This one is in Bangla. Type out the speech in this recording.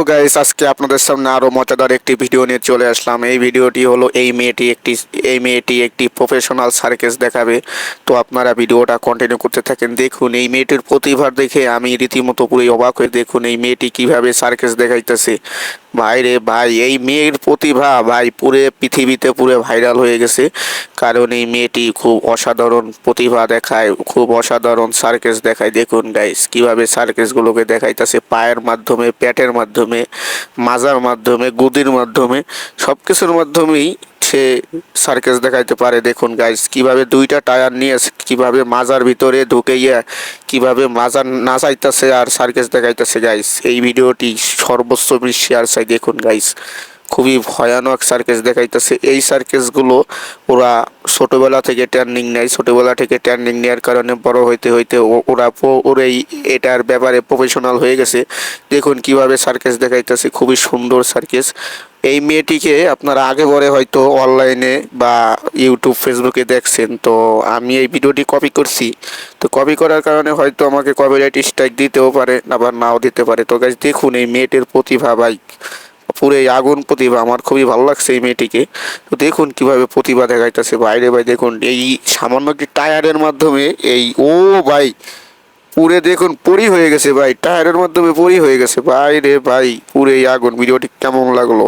তো গাইস আজকে আপনাদের সামনে আরও মজাদার একটি ভিডিও নিয়ে চলে আসলাম। এই ভিডিওটি হলো এই মেয়েটি একটি, এই মেয়েটি একটি প্রফেশনাল সার্কেস দেখাবে। তো আপনারা ভিডিওটা কন্টিনিউ করতে থাকেন। দেখুন, এই মেয়েটির প্রতিভা দেখে আমি রীতিমতো পুরো অবাক হয়ে দেখুন এই মেয়েটি কীভাবে সার্কেস দেখাইতেছে। ভাই রে ভাই, এই মেয়ের প্রতিভা ভাই, পুরে পৃথিবীতে পুরো ভাইরাল হয়ে গেছে। কারণ এই মেয়েটি খুব অসাধারণ প্রতিভা দেখায়, খুব অসাধারণ সার্কেস দেখায়। দেখুন গাইস কীভাবে সার্কেসগুলোকে দেখাইতেছে, পায়ের মাধ্যমে, পেটের মাধ্যমে, মাজার মাধ্যমে, গুদির মাধ্যমে সব কিছুর মাধ্যমেই সে সার্কেস দেখাইতে পারে। দেখুন গাইস কীভাবে দুইটা টায়ার নিয়ে কীভাবে মাজার ভিতরে ঢুকে গিয়ে কীভাবে মাজার নাচাইতেছে আর সার্কেস দেখাইতেছে গাইস এই ভিডিওটি সর্বোচ্চ শেয়ার চাই দেখুন গাইস খুবই ভয়ানক সার্কেস দেখাইতেছে। এই সার্কেসগুলো ওরা ছোটোবেলা থেকে ট্রেনিং নেয়। ছোটবেলা থেকে ট্রেনিং নেওয়ার কারণে বড় হইতে হইতে ওরা ওরাই এটার ব্যাপারে প্রফেশনাল হয়ে গেছে। দেখুন কীভাবে সার্কেস দেখাইতেছে। খুবই সুন্দর সার্কেস এই মেয়েটিকে আপনারা আগে পরে হয়তো অনলাইনে বা ইউটিউব ফেসবুকে দেখছেন। তো আমি এই ভিডিওটি কপি করছি। তো কপি করার কারণে হয়তো আমাকে কপিরাইট স্ট্রাইক দিতেও পারে, আবার নাও দিতে পারে। তো গাছ দেখুন এই মেয়েটির প্রতিভা ভাই পুরো আগুন প্রতিভা আমার খুবই ভালো লাগছে এই মেয়েটিকে। তো দেখুন কীভাবে প্রতিভা দেখাইতেছে বাইরে ভাই, দেখুন এই সামান্য একটি টায়ারের মাধ্যমে এই, ও ভাই, পুরে দেখুন পরি হয়ে গেছে ভাই, টায়ারের মাধ্যমে পরি হয়ে গেছে। বাইরে ভাই, পুরে আগুন, ভিডিওটি কেমন লাগল?